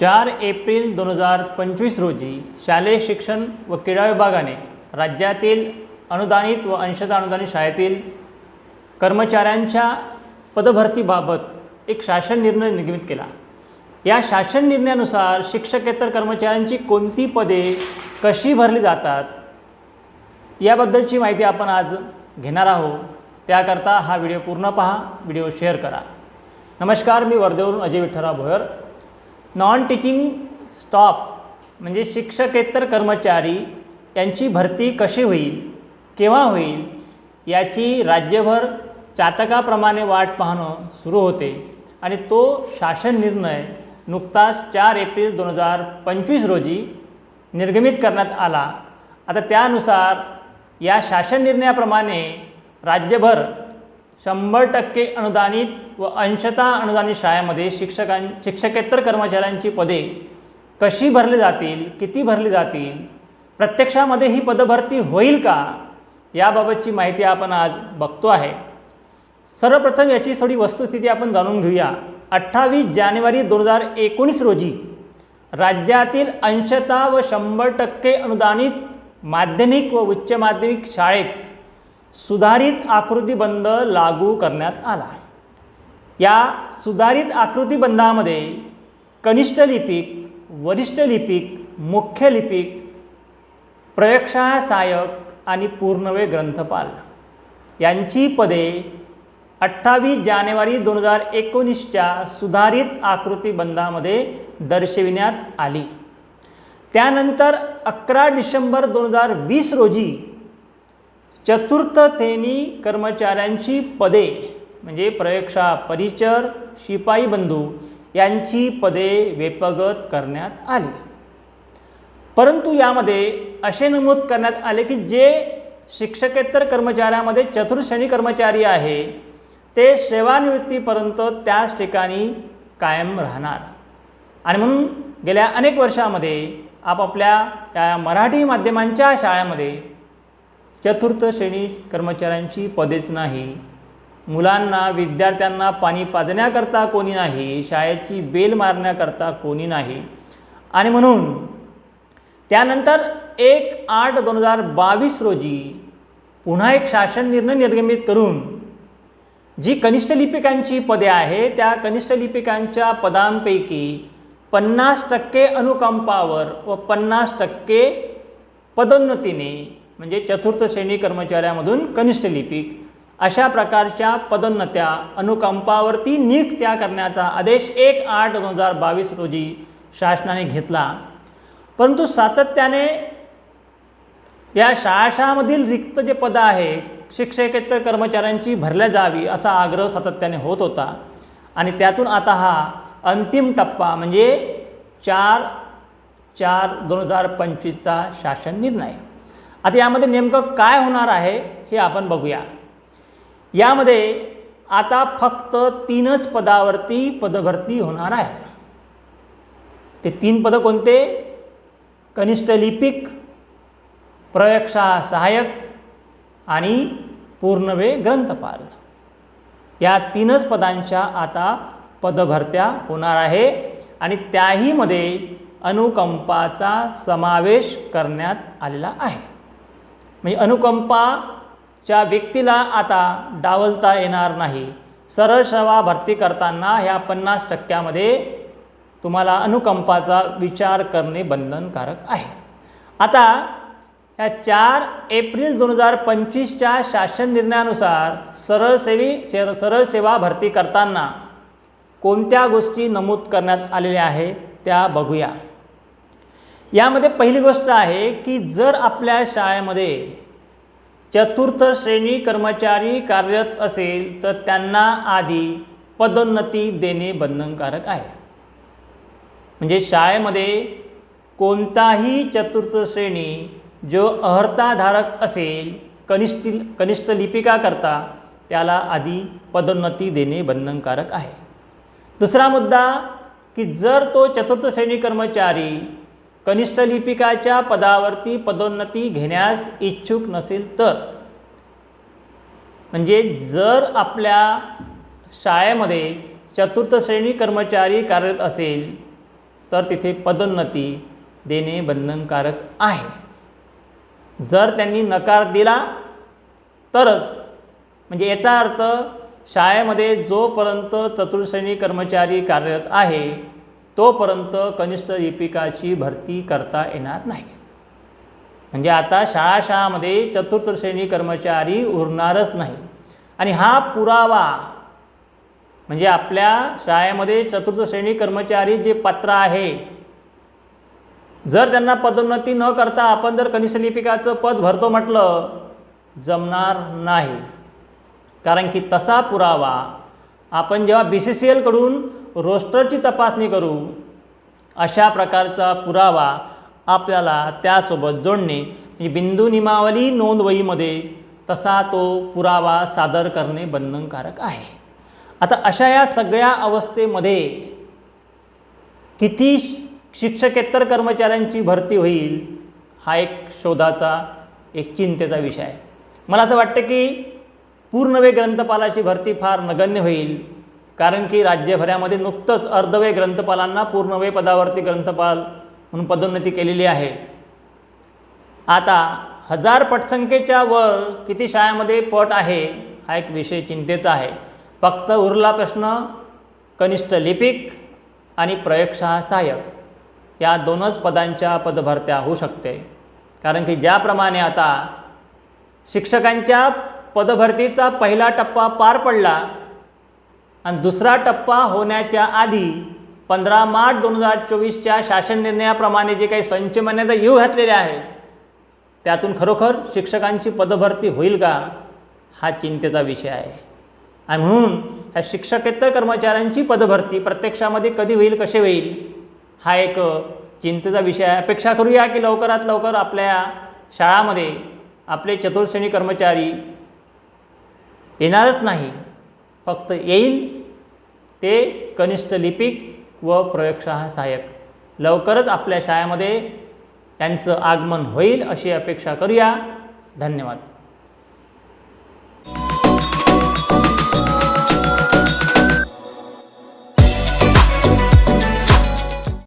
चार एप्रिल दोन हजार पंचवीस रोजी शालेय शिक्षण व क्रीडा विभागाने राज्यातील अनुदानित व अंशतः अनुदानित शाळेतील कर्मचाऱ्यांच्या पदभरतीबाबत एक शासन निर्णय निर्मित केला. या शासन निर्णयानुसार शिक्षकेतर कर्मचाऱ्यांची कोणती पदे कशी भरली जातात याबद्दलची माहिती आपण आज घेणार आहोत. त्याकरता हा व्हिडिओ पूर्ण पहा व्हिडिओ शेअर करा. नमस्कार मी वर्धेवरून Ajay Vitthalrao Bhoyar. Non teaching staff म्हणजे शिक्षकेतर कर्मचारी यांची भरती कशी होईल केव्हा होईल याची राज्यभर चातकाप्रमाणे वाट पाहणं सुरू होते. आणि तो शासन निर्णय नुकताच चार एप्रिल दोन हजार पंचवीस रोजी निर्गमित करण्यात आला. आता त्यानुसार या शासन निर्णयाप्रमाणे राज्यभर शंभर टक्के अनुदानित व अंशता अनुदानित शाळेमध्ये शिक्षकां शिक्षकेतर कर्मचाऱ्यांची पदे कशी भरली जातील किती भरली जातील प्रत्यक्षामध्ये ही पदभरती होईल का याबाबतची माहिती आपण आज बघतो आहे. सर्वप्रथम याची थोडी वस्तुस्थिती आपण जाणून घेऊया. अठ्ठावीस जानेवारी दोन हजार एकोणीस रोजी राज्यातील अंशता व शंभर टक्के अनुदानित माध्यमिक व उच्च माध्यमिक शाळेत सुधारित आकृतीबंध लागू करण्यात आला या सुधारित आकृतीबंधामध्ये कनिष्ठ लिपिक वरिष्ठ लिपिक मुख्य लिपिक प्रयोगशाळा सहाय्यक आणि पूर्णवेळ ग्रंथपाल. यांची पदे अठ्ठावीस जानेवारी दोन हजार एकोणीसच्या सुधारित आकृतीबंधामध्ये दर्शविण्यात आली. त्यानंतर अकरा डिसेंबर दोन हजार वीस रोजी चतुर्थ थेनी कर्मचाऱ्यांची पदे म्हणजे प्रयोगशाळा परिचर शिपाई बंधू यांची पदे वेपगत करण्यात आली. परंतु यामध्ये असे नमूद करण्यात आले की जे शिक्षकेतर कर्मचाऱ्यामध्ये चतुर्श्रेणी कर्मचारी आहे ते सेवानिवृत्तीपर्यंत त्याच ठिकाणी कायम राहणार. आणि म्हणून गेल्या अनेक वर्षामध्ये आपापल्या या मराठी माध्यमांच्या शाळेमध्ये चतुर्थ श्रेणी कर्मचाऱ्यांची पदेच नाही. मुलांना विद्यार्थ्यांना पाणी पाजण्याकरता कोणी नाही शाळेची बेल मारण्याकरता कोणी नाही. आणि म्हणून त्यानंतर एक आठ दोन हजार बावीस रोजी पुन्हा एक शासन निर्णय निर्गमित करून जी कनिष्ठ लिपिकांची पदे आहे त्या कनिष्ठ लिपिकांच्या पदांपैकी पन्नास टक्के अनुकंपावर व पन्नास टक्के पदोन्नतीने म्हणजे चतुर्थ श्रेणी कर्मचाऱ्यामधून कनिष्ठ लिपिक अशा प्रकारच्या पदोन्नत्या अनुकंपावरती नियुक्त्या करण्याचा आदेश एक आठ दोन हजार बावीस रोजी शासनाने घेतला. परंतु सातत्याने या शाळाशामधील रिक्त जे पदं आहे शिक्षकेतर कर्मचाऱ्यांची भरल्या जावी असा आग्रह सातत्याने होत होता. आणि त्यातून आता हा अंतिम टप्पा म्हणजे चार चार दोन हजार पंचवीसचा शासन निर्णय. आता यामध्ये नेमकं काय होणार आहे हे आपण बघूया. यामध्ये आता फक्त तीनच पदावरती पदभरती होणार आहे. ते तीन पदं कोणते? कनिष्ठ लिपिक प्रयोगशाळा सहाय्यक आणि पूर्णवेळ ग्रंथपाल. या तीनच पदांच्या आता पदभरत्या होणार आहे आणि त्याहीमध्ये अनुकंपाचा समावेश करण्यात आलेला आहे. म्हणजे अनुकंपा च्या व्यक्तीला आता डावलता येणार नाही. सरळ सेवा भरती करताना ह्या पन्नास टक्क्यामध्ये तुम्हाला अनुकंपाचा विचार करणे बंधनकारक आहे. आता ह्या चार एप्रिल दोन हजार पंचवीसच्या शासन निर्णयानुसार सरळ सेवी शे सरळ सेवा भरती करताना कोणत्या गोष्टी नमूद करण्यात आलेल्या आहेत त्या बघूया. यामध्ये पहिली गोष्ट आहे की जर आपल्या शाळेमध्ये चतुर्थ श्रेणी कर्मचारी कार्यरत असेल तर त्यांना आधी पदोन्नती देणे बंधनकारक आहे. म्हणजे शाळेमध्ये कोणताही चतुर्थ श्रेणी जो अहर्ताधारक असेल कनिष्ठ कनिष्ठ लिपिकाकरता त्याला आधी पदोन्नती देणे बंधनकारक आहे. दुसरा मुद्दा की जर तो चतुर्थ श्रेणी कर्मचारी कनिष्ठ लिपिकाच्या पदावरती पदोन्नती घेण्यास इच्छुक नसेल तर. म्हणजे जर आपल्या शाळेमध्ये चतुर्थ श्रेणी कर्मचारी कार्यरत असेल तर तिथे पदोन्नती देणे बंधनकारक आहे. जर त्यांनी नकार दिला तरच. म्हणजे याचा अर्थ शाळेमध्ये जोपर्यंत चतुर्श्रेणी कर्मचारी कार्यरत आहे तोपर्यंत कनिष्ठ लिपिकाची भरती करता येणार नाही. म्हणजे आता शाळा शाळामध्ये चतुर्थ श्रेणी कर्मचारी उरणारच नाही. आणि हा पुरावा म्हणजे आपल्या शाळेमध्ये चतुर्थ श्रेणी कर्मचारी जे पात्र आहे जर त्यांना पदोन्नती न करता आपण जर कनिष्ठ लिपिकाचं पद भरतो म्हटलं जमणार नाही. कारण की तसा पुरावा आपण जेव्हा बी सी सी एलकडून रोस्टरची तपासणी करू अशा प्रकारचा पुरावा आपल्याला त्यासोबत जोडणे म्हणजे बिंदू नियमावली नोंदवहीमध्ये तसा तो पुरावा सादर करणे बंधनकारक आहे. आता अशा या सगळ्या अवस्थेमध्ये किती श- शिक्षकेतर कर्मचाऱ्यांची भरती होईल हा एक शोधाचा एक चिंतेचा विषय आहे. मला असं वाटतं की पूर्णवेळ ग्रंथपालाची भरती फार नगण्य होईल. कारण की राज्यभरामध्ये नुकतंच अर्धवय ग्रंथपालांना पूर्णवय पदावरती ग्रंथपाल म्हणून पदोन्नती केलेली आहे. आता हजार पटसंख्येच्या वर किती शाळेमध्ये पट आहे हा एक विषय चिंतेचा आहे. फक्त उरला प्रश्न कनिष्ठ लिपिक आणि प्रयोगशाळा सहाय्यक. या दोनच पदांच्या पदभरत्या होऊ शकते. कारण की ज्याप्रमाणे आता शिक्षकांच्या पदभरतीचा पहिला टप्पा पार पडला आणि दुसरा टप्पा होण्याच्या आधी पंधरा मार्च दोन हजार चोवीसच्या शासन निर्णयाप्रमाणे जे काही संच मान्यता येऊ घातलेले आहे त्यातून खरोखर शिक्षकांची पदभरती होईल का हा चिंतेचा विषय आहे. आणि म्हणून ह्या शिक्षकेतर कर्मचाऱ्यांची पदभरती प्रत्यक्षामध्ये कधी होईल कसे होईल हा एक चिंतेचा विषय आहे. अपेक्षा करूया की लवकरात लवकर आपल्या शाळामध्ये आपले चतुर्श्रेणी कर्मचारी येणारच नाही. फक्त येईल ते कनिष्ठ लिपिक व प्रयोगशाळा सहाय्यक. लवकरच आपल्या शाळेमध्ये त्यांचं आगमन होईल अशी अपेक्षा करूया. धन्यवाद.